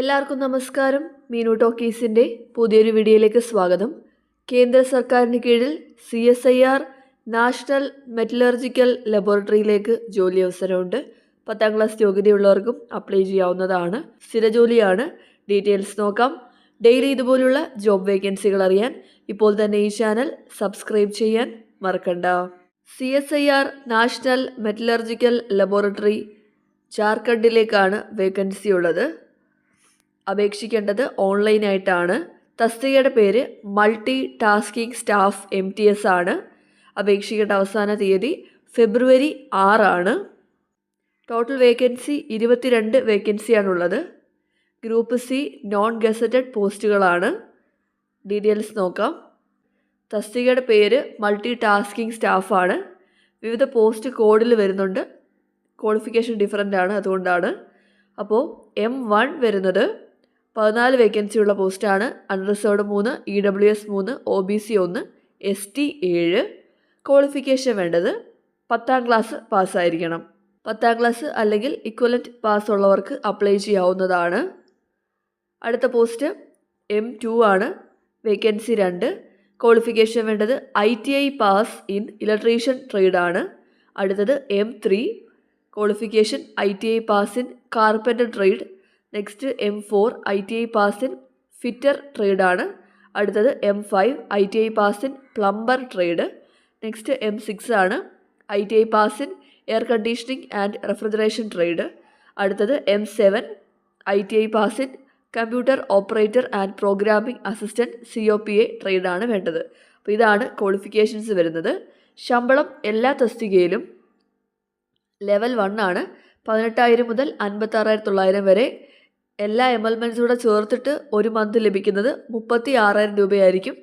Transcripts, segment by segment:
എല്ലാവർക്കും നമസ്കാരം മീനു ടോക്കീസിൻ്റെ പുതിയൊരു വീഡിയോയിലേക്ക് സ്വാഗതം കേന്ദ്ര സർക്കാരിന് കീഴിൽ C S I R national metallurgical ലബോറട്ടറിയിലേക്ക് ജോലി അവസരമുണ്ട് പത്താം ക്ലാസ് യോഗ്യതയുള്ളവർക്കും അപ്ലൈ ചെയ്യാവുന്നതാണ് സ്ഥിര ജോലിയാണ് ഡീറ്റെയിൽസ് നോക്കാം ഡെയിലി ഇതുപോലുള്ള ജോബ് വേക്കൻസികൾ അറിയാൻ ഇപ്പോൾ തന്നെ ഈ ചാനൽ സബ്സ്ക്രൈബ് ചെയ്യാൻ മറക്കണ്ട C S I R national metallurgical laboratory ജാർഖണ്ഡിലേക്കാണ് vacancy ഉള്ളത് അപേക്ഷിക്കേണ്ടത് ഓൺലൈനായിട്ടാണ് തസ്തികയുടെ പേര് multi tasking staff M T S ആണ് അപേക്ഷിക്കേണ്ട അവസാന തീയതി ഫെബ്രുവരി ആറാണ് ടോട്ടൽ വേക്കൻസി ഇരുപത്തിരണ്ട് വേക്കൻസിയാണുള്ളത് ഗ്രൂപ്പ് സി നോൺ ഗസറ്റഡ് പോസ്റ്റുകളാണ് ഡീറ്റെയിൽസ് നോക്കാം തസ്തികയുടെ പേര് മൾട്ടി ടാസ്കിംഗ് സ്റ്റാഫാണ് വിവിധ പോസ്റ്റ് കോഡിൽ വരുന്നുണ്ട് ക്വാളിഫിക്കേഷൻ ഡിഫറൻ്റ് ആണ് അതുകൊണ്ടാണ് അപ്പോൾ എം വൺ വരുന്നത് പതിനാല് വേക്കൻസിയുള്ള പോസ്റ്റാണ് അൺറിസേർവ്ഡ് മൂന്ന് ഇ ഡബ്ല്യു എസ് മൂന്ന് ഒ ബി സി ഒന്ന് എസ് ടി ഏഴ് ക്വാളിഫിക്കേഷൻ വേണ്ടത് പത്താം ക്ലാസ് പാസ്സായിരിക്കണം പത്താം ക്ലാസ് അല്ലെങ്കിൽ ഇക്വലൻറ്റ് ഉള്ളവർക്ക് അപ്ലൈ ചെയ്യാവുന്നതാണ് അടുത്ത പോസ്റ്റ് എം ടു ആണ് വേക്കൻസി രണ്ട് ക്വാളിഫിക്കേഷൻ വേണ്ടത് I T I pass in electrician ട്രേഡാണ് അടുത്തത് M three qualification I T I pass in carpenter trade next M four I T I pass in fitter ട്രേഡാണ് അടുത്തത് M five I T I pass in plumber trade next M six ആണ് I T I pass in air conditioning and refrigeration trade അടുത്തത് M seven I T I pass in computer operator and programming assistant C O P A ട്രേഡാണ് വേണ്ടത് അപ്പോൾ ഇതാണ് qualifications വരുന്നത് ശമ്പളം എല്ലാ തസ്തികയിലും level one ആണ് പതിനെട്ടായിരം മുതൽ അൻപത്താറായിരത്തി തൊള്ളായിരം വരെ എല്ലാ എമൽമെൻസും കൂടെ ചേർത്തിട്ട് ഒരു മന്ത് ലഭിക്കുന്നത് മുപ്പത്തി ആറായിരം രൂപയായിരിക്കും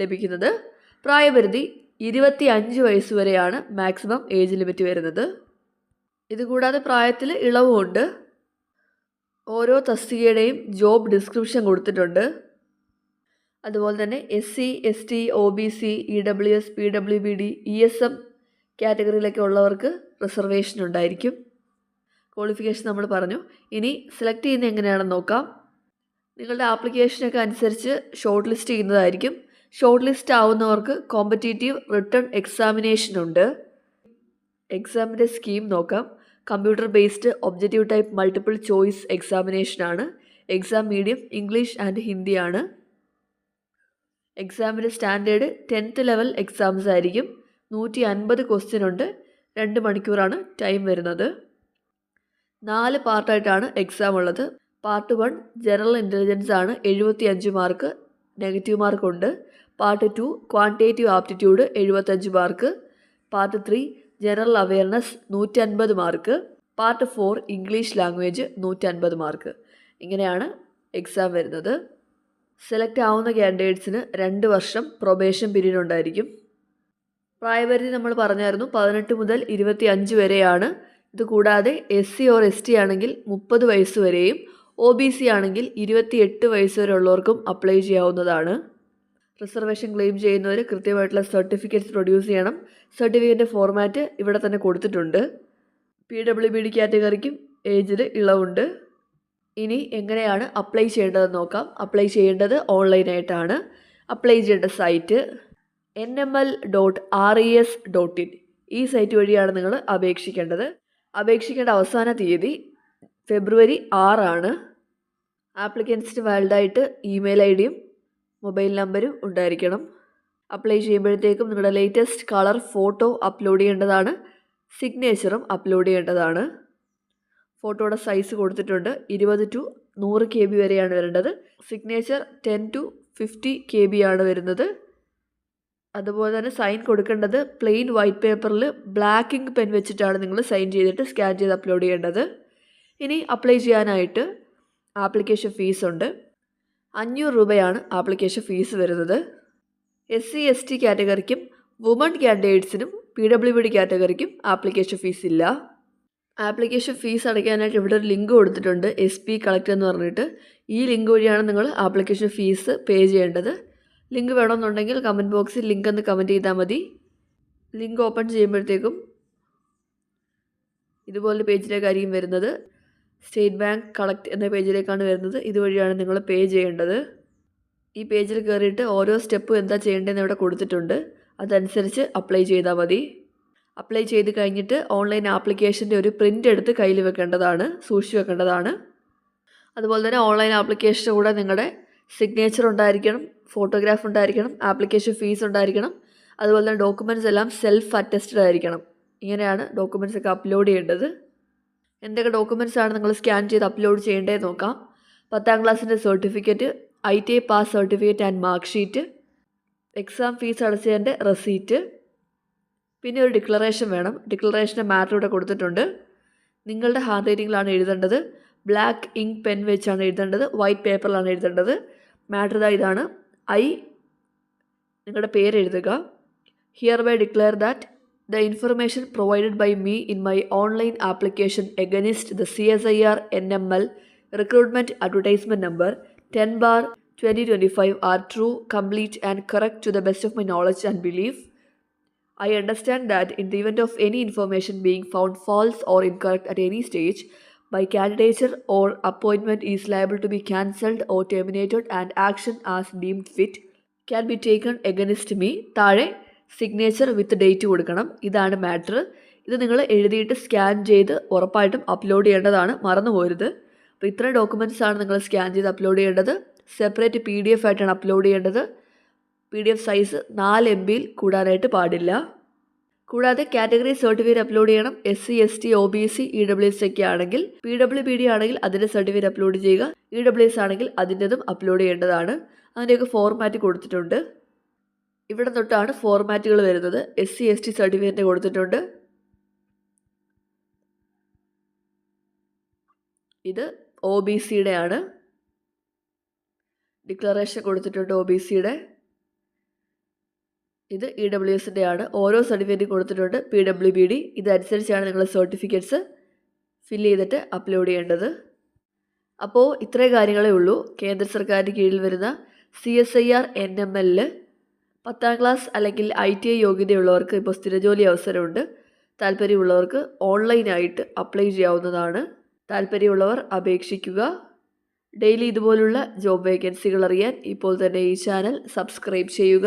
ലഭിക്കുന്നത് പ്രായപരിധി ഇരുപത്തി അഞ്ച് വയസ്സ് വരെയാണ് മാക്സിമം ഏജ് ലിമിറ്റ് വരുന്നത് ഇതുകൂടാതെ പ്രായത്തിൽ ഇളവുമുണ്ട് ഓരോ തസ്തികയുടെയും ജോബ് ഡിസ്ക്രിപ്ഷൻ കൊടുത്തിട്ടുണ്ട് അതുപോലെ തന്നെ S C S T O B C E W S P W B D E S M കാറ്റഗറിയിലൊക്കെ ഉള്ളവർക്ക് റിസർവേഷൻ ഉണ്ടായിരിക്കും ക്വാളിഫിക്കേഷൻ നമ്മൾ പറഞ്ഞു ഇനി സെലക്ട് ചെയ്യുന്നത് എങ്ങനെയാണെന്ന് നോക്കാം നിങ്ങളുടെ ആപ്ലിക്കേഷനൊക്കെ അനുസരിച്ച് ഷോർട്ട് ലിസ്റ്റ് ചെയ്യുന്നതായിരിക്കും ഷോർട്ട് ലിസ്റ്റ് ആവുന്നവർക്ക് കോമ്പറ്റേറ്റീവ് റിട്ടേൺ എക്സാമിനേഷൻ ഉണ്ട് എക്സാമിൻ്റെ സ്കീം നോക്കാം computer based objective type multiple choice ആണ് എക്സാം മീഡിയം ഇംഗ്ലീഷ് ആൻഡ് ഹിന്ദിയാണ് എക്സാമിൻ്റെ സ്റ്റാൻഡേർഡ് ടെൻത്ത് ലെവൽ എക്സാംസ് ആയിരിക്കും നൂറ്റി അൻപത് ക്വസ്റ്റ്യൻ ഉണ്ട് രണ്ട് മണിക്കൂറാണ് ടൈം വരുന്നത് നാല് പാർട്ടായിട്ടാണ് എക്സാം ഉള്ളത് പാർട്ട് വൺ ജനറൽ ഇൻ്റലിജൻസ് ആണ് എഴുപത്തി അഞ്ച് മാർക്ക് നെഗറ്റീവ് മാർക്കുണ്ട് പാർട്ട് ടു ക്വാണ്ടിറ്റേറ്റീവ് ആപ്റ്റിറ്റ്യൂഡ് എഴുപത്തഞ്ച് mark part three general awareness അൻപത് mark part four English language അൻപത് മാർക്ക് ഇങ്ങനെയാണ് എക്സാം വരുന്നത് സെലക്ട് ആവുന്ന ക്യാൻഡിഡേറ്റ്സിന് രണ്ട് വർഷം പ്രൊബേഷൻ പീരീഡ് ഉണ്ടായിരിക്കും പ്രായപരിധി നമ്മൾ പറഞ്ഞായിരുന്നു പതിനെട്ട് മുതൽ ഇരുപത്തി അഞ്ച് വരെയാണ് ഇതുകൂടാതെ S C or S T ആണെങ്കിൽ മുപ്പത് വയസ്സ് വരെയും ഒ ബി സി ആണെങ്കിൽ ഇരുപത്തിയെട്ട് വയസ്സ് വരെ ഉള്ളവർക്കും അപ്ലൈ ചെയ്യാവുന്നതാണ് റിസർവേഷൻ ക്ലെയിം ചെയ്യുന്നവർ കൃത്യമായിട്ടുള്ള സർട്ടിഫിക്കറ്റ്സ് പ്രൊഡ്യൂസ് ചെയ്യണം സർട്ടിഫിക്കറ്റിൻ്റെ ഫോർമാറ്റ് ഇവിടെ തന്നെ കൊടുത്തിട്ടുണ്ട് പി ഡബ്ല്യു ബി ഡി കാറ്റഗറിക്കും ഏജിൽ ഇളവുണ്ട് ഇനി എങ്ങനെയാണ് അപ്ലൈ ചെയ്യേണ്ടതെന്ന് നോക്കാം അപ്ലൈ ചെയ്യേണ്ടത് ഓൺലൈനായിട്ടാണ് അപ്ലൈ ചെയ്യേണ്ട site N M L dot R E S dot in ഈ സൈറ്റ് വഴിയാണ് നിങ്ങൾ അപേക്ഷിക്കേണ്ടത് അപേക്ഷിക്കേണ്ട അവസാന തീയതി ഫെബ്രുവരി ആറാണ് ആപ്ലിക്കൻസിന് വാലിഡായിട്ട് ഇമെയിൽ ഐ ഡിയും മൊബൈൽ നമ്പരും ഉണ്ടായിരിക്കണം അപ്ലൈ ചെയ്യുമ്പോഴത്തേക്കും നിങ്ങളുടെ ലേറ്റസ്റ്റ് കളർ ഫോട്ടോ അപ്ലോഡ് ചെയ്യേണ്ടതാണ് സിഗ്നേച്ചറും അപ്ലോഡ് ചെയ്യേണ്ടതാണ് ഫോട്ടോയുടെ സൈസ് കൊടുത്തിട്ടുണ്ട് ഇരുപത് ടു നൂറ് കെ ബി വരെയാണ് വരേണ്ടത് signature ten to fifty K B ആണ് വരുന്നത് അതുപോലെ തന്നെ സൈൻ കൊടുക്കേണ്ടത് പ്ലെയിൻ വൈറ്റ് പേപ്പറിൽ ബ്ലാക്ക് പെൻ വെച്ചിട്ടാണ് നിങ്ങൾ സൈൻ ചെയ്തിട്ട് സ്കാൻ ചെയ്ത് അപ്ലോഡ് ചെയ്യേണ്ടത് ഇനി അപ്ലൈ ചെയ്യാനായിട്ട് ആപ്ലിക്കേഷൻ ഫീസ് ഉണ്ട് അഞ്ഞൂറ് രൂപയാണ് ആപ്ലിക്കേഷൻ ഫീസ് വരുന്നത് എസ് സി എസ് ടി കാറ്റഗറിക്കും വുമൺ കാൻഡിഡേറ്റ്സിനും പി ഡബ്ല്യു ഡി കാറ്റഗറിക്കും ആപ്ലിക്കേഷൻ ഫീസ് ഇല്ല ആപ്ലിക്കേഷൻ ഫീസ് അടയ്ക്കാനായിട്ട് ഇവിടെ ഒരു ലിങ്ക് കൊടുത്തിട്ടുണ്ട് എസ് പി കളക്ടർ എന്ന് പറഞ്ഞിട്ട് ഈ ലിങ്ക് വഴിയാണ് നിങ്ങൾ ആപ്ലിക്കേഷൻ ഫീസ് പേ ചെയ്യേണ്ടത് ലിങ്ക് വേണമെന്നുണ്ടെങ്കിൽ കമൻറ്റ് ബോക്സിൽ ലിങ്ക് എന്ന് കമൻറ്റ് ചെയ്താൽ മതി ലിങ്ക് ഓപ്പൺ ചെയ്യുമ്പോഴത്തേക്കും ഇതുപോലെ പേജിലേക്കായിരിക്കും വരുന്നത് സ്റ്റേറ്റ് ബാങ്ക് കളക്ട് എന്ന പേജിലേക്കാണ് വരുന്നത് ഇതുവഴിയാണ് നിങ്ങൾ പേ ചെയ്യേണ്ടത് ഈ പേജിൽ കയറിയിട്ട് ഓരോ സ്റ്റെപ്പും എന്താ ചെയ്യേണ്ടതെന്ന് ഇവിടെ കൊടുത്തിട്ടുണ്ട് അതനുസരിച്ച് അപ്ലൈ ചെയ്താൽ മതി അപ്ലൈ ചെയ്ത് കഴിഞ്ഞിട്ട് ഓൺലൈൻ ആപ്ലിക്കേഷൻ്റെ ഒരു പ്രിൻ്റ് എടുത്ത് കയ്യിൽ വെക്കേണ്ടതാണ് സൂക്ഷിച്ച് വെക്കേണ്ടതാണ് അതുപോലെ തന്നെ ഓൺലൈൻ ആപ്ലിക്കേഷൻ്റെ കൂടെ നിങ്ങളുടെ സിഗ്നേച്ചർ ഉണ്ടായിരിക്കണം ഫോട്ടോഗ്രാഫ് ഉണ്ടായിരിക്കണം ആപ്ലിക്കേഷൻ ഫീസ് ഉണ്ടായിരിക്കണം അതുപോലെ തന്നെ ഡോക്യുമെൻറ്റ്സ് എല്ലാം സെൽഫ് അറ്റസ്റ്റഡ് ആയിരിക്കണം ഇങ്ങനെയാണ് ഡോക്യുമെൻറ്റ്സ് ഒക്കെ അപ്ലോഡ് ചെയ്യേണ്ടത് എന്തൊക്കെ ഡോക്യുമെൻറ്റ്സ് ആണ് നിങ്ങൾ സ്കാൻ ചെയ്ത് അപ്ലോഡ് ചെയ്യേണ്ടത് നോക്കാം പത്താം ക്ലാസ്സിൻ്റെ certificate I T I pass certificate and mark sheet exam fees അടച്ചതിൻ്റെ receipt പിന്നെ ഒരു ഡിക്ലറേഷൻ വേണം ഡിക്ലറേഷൻ്റെ മാറ്റർ ഇവിടെ കൊടുത്തിട്ടുണ്ട് നിങ്ങളുടെ ഹാൻഡ് റൈറ്റിങ്ങിലാണ് എഴുതേണ്ടത് ബ്ലാക്ക് ഇങ്ക് പെൻ വെച്ചാണ് എഴുതേണ്ടത് വൈറ്റ് പേപ്പറിലാണ് എഴുതേണ്ടത് മാറ്റർ ഇതാണ് I hereby declare that the information provided by me in my online application against the CSIR NML recruitment advertisement number 10/2025 are true, complete and correct to the best of my knowledge and belief. I understand that in the event of any information being found false or incorrect at any stage, my candidature or appointment is liable to be cancelled or terminated and action as deemed fit can be taken against me താഴെ signature with date കൊടുക്കണം ഇതാണ് matter ഇത് നിങ്ങൾ എഴുതിയിട്ട് scan ചെയ്ത് ഉറപ്പായിട്ടും upload ചെയ്യേണ്ടതാണ് മറന്നു പോരുത് അപ്പോൾ ഇത്ര ഡോക്യുമെൻറ്റ്സ് ആണ് നിങ്ങൾ സ്കാൻ ചെയ്ത് അപ്ലോഡ് ചെയ്യേണ്ടത് സെപ്പറേറ്റ് പി ഡി എഫ് ആയിട്ടാണ് അപ്ലോഡ് ചെയ്യേണ്ടത് പി ഡി എഫ് സൈസ് നാല് എം ബിയിൽ കൂടാനായിട്ട് പാടില്ല കൂടാതെ കാറ്റഗറി സർട്ടിഫിക്കറ്റ് അപ്ലോഡ് ചെയ്യണം S C S T O B C E W S ഒക്കെ ആണെങ്കിൽ പി ഡബ്ല്യു പി ഡി ആണെങ്കിൽ അതിൻ്റെ സർട്ടിഫിക്കറ്റ് അപ്ലോഡ് ചെയ്യുക ഇ ഡബ്ല്യു എസ് ആണെങ്കിൽ അതിൻ്റെതും അപ്ലോഡ് ചെയ്യേണ്ടതാണ് അതിൻ്റെയൊക്കെ ഫോർമാറ്റ് കൊടുത്തിട്ടുണ്ട് ഇവിടെ തൊട്ടാണ് ഫോർമാറ്റുകൾ വരുന്നത് S C S T certificate കൊടുത്തിട്ടുണ്ട് ഇത് ഒ ബി സിയുടെ ആണ് ഡിക്ലറേഷൻ കൊടുത്തിട്ടുണ്ട് ഒ ബി സിയുടെ ഇത് ഇ e ഡബ്ല്യു എസിൻ്റെ ആണ് ഓരോ സർട്ടിഫിക്കറ്റ് കൊടുത്തിട്ടുണ്ട് പി ഡബ്ല്യു ബി ഡി ഇതനുസരിച്ചാണ് നിങ്ങൾ സർട്ടിഫിക്കറ്റ്സ് ഫില്ല് ചെയ്തിട്ട് അപ്ലോഡ് ചെയ്യേണ്ടത് അപ്പോൾ ഇത്രയും കാര്യങ്ങളേ ഉള്ളൂ കേന്ദ്ര സർക്കാരിൻ്റെ കീഴിൽ വരുന്ന C S I R N M എല്ലിൽ പത്താം ക്ലാസ് അല്ലെങ്കിൽ ഐ ടി ഐ യോഗ്യതയുള്ളവർക്ക് ഇപ്പോൾ സ്ഥിരജോലി അവസരമുണ്ട് താല്പര്യമുള്ളവർക്ക് ഓൺലൈനായിട്ട് അപ്ലൈ ചെയ്യാവുന്നതാണ് താല്പര്യമുള്ളവർ അപേക്ഷിക്കുക ഡെയിലി ഇതുപോലുള്ള ജോബ് വേക്കൻസികൾ അറിയാൻ ഇപ്പോൾ തന്നെ ഈ ചാനൽ സബ്സ്ക്രൈബ് ചെയ്യുക